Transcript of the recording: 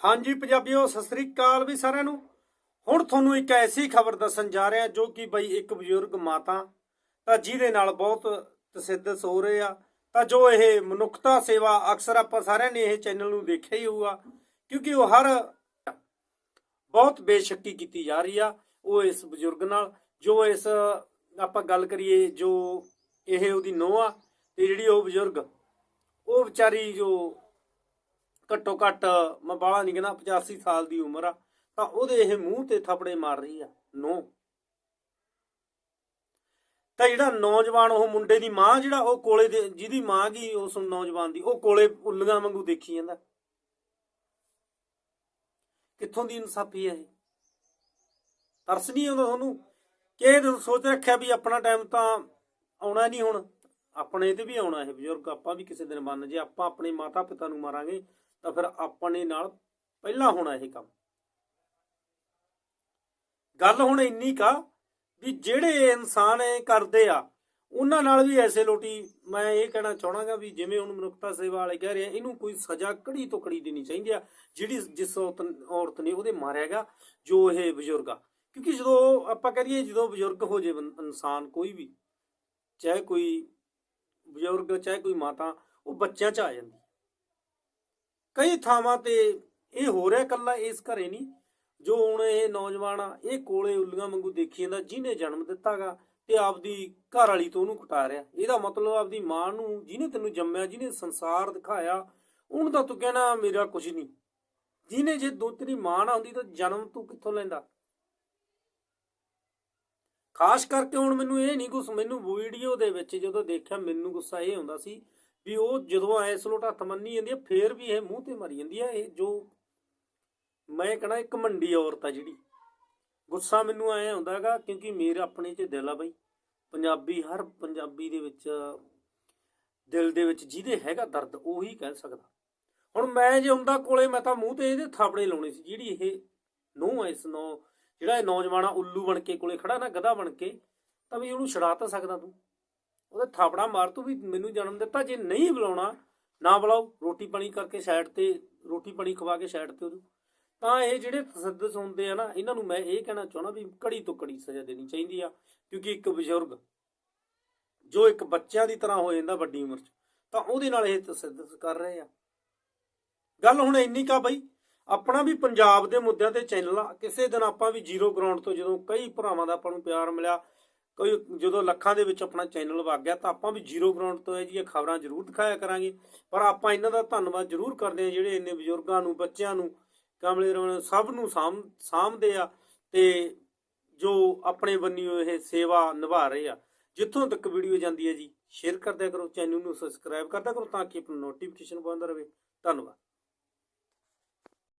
ਹਾਂਜੀ ਪੰਜਾਬੀਓ, ਸਤਿ ਸ੍ਰੀ ਅਕਾਲ ਵੀ ਸਾਰਿਆਂ ਨੂੰ। ਹੁਣ ਤੁਹਾਨੂੰ ਇੱਕ ਐਸੀ ਖਬਰ ਦੱਸਣ ਜਾ ਰਿਹਾ ਜੋ ਕਿ ਬਈ ਇੱਕ ਬਜ਼ੁਰਗ ਮਾਤਾ ਤਾਂ ਜਿਹਦੇ ਨਾਲ ਬਹੁਤ ਤਸਿੱਦਸ ਹੋ ਰਹੇ ਆ। ਤਾਂ ਜੋ ਇਹ ਮਨੁੱਖਤਾ ਸੇਵਾ ਅਕਸਰ ਆਪਾਂ ਸਾਰਿਆਂ ਨੇ ਇਹ ਚੈਨਲ ਨੂੰ ਦੇਖਿਆ ਹੀ ਹੋਊਗਾ, ਕਿਉਂਕਿ ਉਹ ਹਰ ਬਹੁਤ ਬੇਸ਼ੱਕੀ ਕੀਤੀ ਜਾ ਰਹੀ ਆ ਉਹ ਇਸ ਬਜ਼ੁਰਗ ਨਾਲ। ਜੋ ਇਸ ਆਪਾਂ ਗੱਲ ਕਰੀਏ ਜੋ ਇਹ ਉਹਦੀ ਨੋਹ ਆ ਤੇ ਜਿਹੜੀ ਉਹ ਬਜ਼ੁਰਗ, ਉਹ ਵਿਚਾਰੀ ਜੋ ਘੱਟੋ ਘੱਟ ਮੈਂ ਬਾਲਾ ਨਹੀਂ ਕਹਿੰਦਾ 85 ਸਾਲ ਦੀ ਉਮਰ ਆ, ਤਾਂ ਉਹਦੇ ਇਹ ਮੂੰਹ ਤੇ ਥਪੜੇ ਮਾਰ ਰਹੀ ਆ, ਨੋ। ਤਾਂ ਜਿਹੜਾ ਨੌਜਵਾਨ ਉਹ ਮੁੰਡੇ ਦੀ ਮਾਂ ਜਿਹੜਾ ਉਹ ਕੋਲੇ ਦੇ, ਜਿਹਦੀ ਮਾਂ ਗਈ ਉਸ ਨੌਜਵਾਨ ਦੀ, ਉਹ ਕੋਲੇ ਉੱਲੀਆਂ ਵਾਂਗੂ ਦੇਖੀ ਜਾਂਦਾ। ਕਿੱਥੋਂ ਦੀ ਇਨਸਾਫੀ ਹੈ ਇਹ? ਤਰਸ ਨਹੀਂ ਆਉਂਦਾ ਤੁਹਾਨੂੰ? ਕਿ ਇਹ ਸੋਚ ਰੱਖਿਆ ਵੀ ਆਪਣਾ ਟਾਈਮ ਤਾਂ ਆਉਣਾ ਨਹੀਂ ਹੁਣ, ਆਪਣੇ ਤੇ ਵੀ ਆਉਣਾ ਇਹ ਬਜ਼ੁਰਗ, ਆਪਾਂ ਵੀ ਕਿਸੇ ਦਿਨ ਮੰਨ ਜੇ ਆਪਾਂ ਆਪਣੇ ਮਾਤਾ ਪਿਤਾ ਨੂੰ ਮਾਰਾਂਗੇ ਤਾਂ ਫਿਰ ਆਪਣੇ ਨਾਲ ਪਹਿਲਾਂ ਹੋਣਾ ਇਹ ਕੰਮ। ਗੱਲ ਹੁਣ ਇੰਨੀ ਕਾ ਵੀ ਜਿਹੜੇ ਇਨਸਾਨ ਇਹ ਕਰਦੇ ਆ, ਉਹਨਾਂ ਨਾਲ ਵੀ ਐਸੇ ਲੋਟੀ ਮੈਂ ਇਹ ਕਹਿਣਾ ਚਾਹਣਾਗਾ ਵੀ ਜਿਵੇਂ ਹੁਣ ਮਨੁੱਖਤਾ ਸੇਵਾ ਵਾਲੇ ਕਹਿ ਰਹੇ ਆ, ਇਹਨੂੰ ਕੋਈ ਸਜ਼ਾ ਕੜੀ ਤੋਂ ਕੜੀ ਦੇਣੀ ਚਾਹੀਦੀ ਆ, ਜਿਹੜੀ ਜਿਸ ਔਰਤ ਔਰਤ ਨੇ ਉਹਦੇ ਮਾਰਿਆਗਾ ਜੋ ਇਹ ਬਜ਼ੁਰਗ ਆ। ਕਿਉਂਕਿ ਜਦੋਂ ਆਪਾਂ ਕਰੀਏ ਜਦੋਂ ਬਜ਼ੁਰਗ ਹੋ ਜੇ ਇਨਸਾਨ ਕੋਈ ਵੀ, ਚਾਹੇ ਕੋਈ ਬਜ਼ੁਰਗ, ਚਾਹੇ ਕੋਈ ਮਾਤਾ, ਉਹ ਬੱਚਿਆਂ 'ਚ ਆ ਜਾਂਦੀ। ਕਈ ਥਾਵਾਂ ਤੇ ਇਹ ਹੋ ਰਿਹਾ ਕੱਲਾ ਇਸ ਘਰੇ ਨਹੀਂ, ਜੋ ਹੁਣ ਇਹ ਨੌਜਵਾਨ ਆ, ਇਹ ਕੋਲੇ ਉੱਲੀਆਂ ਵਾਂਗੂ ਦੇਖੀ ਜਾਂਦਾ, ਜਿਹਨੇ ਜਨਮ ਦਿੱਤਾਗਾ ਤੇ ਆਪਦੀ ਘਰ ਵਾਲੀ ਤੋਂ ਉਹਨੂੰ ਕਟਾ ਰਿਹਾ। ਇਹਦਾ ਮਤਲਬ ਆਪਦੀ ਮਾਂ ਨੂੰ, ਜਿਹਨੇ ਤੈਨੂੰ ਜੰਮਿਆ, ਜਿਹਨੇ ਸੰਸਾਰ ਦਿਖਾਇਆ, ਉਹਨੂੰ ਤਾਂ ਤੂੰ ਕਹਿਣਾ ਮੇਰਾ ਕੁਝ ਨਹੀਂ। ਜਿਹਨੇ ਜੇ ਦੋ ਤੇਰੀ ਮਾਂ ਨਾ ਹੁੰਦੀ ਤਾਂ ਜਨਮ ਤੂੰ ਕਿੱਥੋਂ ਲੈਂਦਾ? ਖਾਸ ਕਰਕੇ ਹੁਣ ਮੈਨੂੰ ਇਹ ਨਹੀਂ ਕੁਛ ਮੈਨੂੰ ਵੀਡੀਓ ਦੇ ਵਿੱਚ ਜਦੋਂ ਦੇਖਿਆ ਮੈਨੂੰ ਗੁੱਸਾ ਇਹ ਹੁੰਦਾ ਸੀ ਵੀ ਉਹ ਜਦੋਂ ਐਸ ਲੋਟ ਹੱਥ ਮੰਨੀ ਜਾਂਦੀ ਹੈ ਫੇਰ ਵੀ ਇਹ ਮੂੰਹ ਤੇ ਮਾਰੀ ਜਾਂਦੀ ਆ, ਇਹ ਜੋ ਮੈਂ ਕਹਣਾ ਇੱਕ ਮੰਡੀ ਔਰਤ ਆ ਜਿਹੜੀ। ਗੁੱਸਾ ਮੈਨੂੰ ਐ ਆਉਂਦਾਗਾ ਕਿਉਂਕਿ ਮੇਰੇ ਆਪਣੇ ਚ ਦਿਲ ਆ ਬਈ। ਪੰਜਾਬੀ, ਹਰ ਪੰਜਾਬੀ ਦੇ ਵਿੱਚ, ਦਿਲ ਦੇ ਵਿੱਚ ਜਿਹਦੇ ਹੈਗਾ ਦਰਦ, ਉਹੀ ਕਹਿ ਸਕਦਾ। ਹੁਣ ਮੈਂ ਜੇ ਹੁੰਦਾ ਕੋਲੇ, ਮੈਂ ਤਾਂ ਮੂੰਹ ਤੇ ਇਹਦੇ ਥਾਪੜੇ ਲਾਉਣੇ ਸੀ, ਜਿਹੜੀ ਇਹ ਨੂੰ ਇਸ ਨੌ, ਜਿਹੜਾ ਇਹ ਨੌਜਵਾਨ ਆ, ਉੱਲੂ ਬਣ ਕੇ ਕੋਲੇ ਖੜਾ ਨਾ, ਗਧਾ ਬਣ ਕੇ, ਤਾਂ ਵੀ ਉਹਨੂੰ ਛਡਾ ਤਾਂ ਸਕਦਾ ਤੂੰ। ਉਹਦੇ ਥਾਪੜਾ ਮਾਰ ਤੂੰ ਵੀ ਮੈਨੂੰ ਜਨਮ ਦਿੱਤਾ, ਜੇ ਨਹੀਂ ਬੁਲਾਉਣਾ, ਨਾ ਬੁਲਾਓ, ਰੋਟੀ ਪਾਣੀ ਕਰਕੇ ਸਾਈਡ ਤੇ, ਰੋਟੀ ਪਾਣੀ ਖਵਾ ਕੇ ਸਾਈਡ ਤੇ ਉਹਨੂੰ ਤਾਂ ਇਹ ਜਿਹੜੇ ਤਸੱਦਸ ਹੁੰਦੇ ਆ ਨਾ, ਇਹਨਾਂ ਨੂੰ ਮੈਂ ਇਹ ਕਹਿਣਾ ਚਾਹਣਾ ਵੀ ਕੜੀ ਤੋਂ ਕੜੀ ਸਜ਼ਾ ਦੇਣੀ ਚਾਹੀਦੀ ਆ, ਕਿਉਂਕਿ ਇੱਕ ਬਜ਼ੁਰਗ ਜੋ ਇੱਕ ਬੱਚਿਆਂ ਦੀ ਤਰ੍ਹਾਂ ਹੋ ਜਾਂਦਾ ਵੱਡੀ ਉਮਰ 'ਚ, ਤਾਂ ਉਹਦੇ ਨਾਲ ਇਹ ਤਸੱਦਸ ਕਰ ਰਹੇ ਆ। ਗੱਲ ਹੁਣ ਇੰਨੀ ਕਾ ਬਈ, ਆਪਣਾ ਵੀ ਪੰਜਾਬ ਦੇ ਮੁੱਦਿਆਂ ਤੇ ਚੈਨਲ ਆ, ਕਿਸੇ ਦਿਨ ਆਪਾਂ ਵੀ ਜ਼ੀਰੋ ਗਰਾਊਂਡ ਤੋਂ ਜਦੋਂ ਕਈ ਭਰਾਵਾਂ ਦਾ ਆਪਾਂ ਨੂੰ ਪਿਆਰ ਮਿਲਿਆ ਕੋਈ ਜਦੋਂ ਲੱਖਾਂ ਦੇ ਵਿੱਚ ਆਪਣਾ ਚੈਨਲ ਵਗ ਗਿਆ ਤਾਂ ਆਪਾਂ ਵੀ ਜ਼ੀਰੋ ਗਰਾਊਂਡ ਤੋਂ ਇਹ ਜੀਆਂ ਖਬਰਾਂ ਜ਼ਰੂਰ ਦਿਖਾਇਆ ਕਰਾਂਗੇ। ਪਰ ਆਪਾਂ ਇਹਨਾਂ ਦਾ ਧੰਨਵਾਦ ਜ਼ਰੂਰ ਕਰਦੇ ਹਾਂ ਜਿਹੜੇ ਇੰਨੇ ਬਜ਼ੁਰਗਾਂ ਨੂੰ, ਬੱਚਿਆਂ ਨੂੰ, ਕਮਲੇ ਰਵਣ ਸਭ ਨੂੰ ਸਾਂਭ, ਸਾਂਭਦੇ ਆ ਤੇ ਜੋ ਆਪਣੇ ਬੰਨਿਓ ਇਹ ਸੇਵਾ ਨਿਭਾ ਰਹੇ ਆ। ਜਿੱਥੋਂ ਤੱਕ ਵੀਡੀਓ ਜਾਂਦੀ ਹੈ ਜੀ, ਸ਼ੇਅਰ ਕਰਦਿਆ ਕਰੋ, ਚੈਨਲ ਨੂੰ ਸਬਸਕ੍ਰਾਈਬ ਕਰਦਿਆ ਕਰੋ ਤਾਂ ਕਿ ਆਪਣਾ ਨੋਟੀਫਿਕੇਸ਼ਨ ਪਾਉਂਦਾ ਰਹੇ। ਧੰਨਵਾਦ।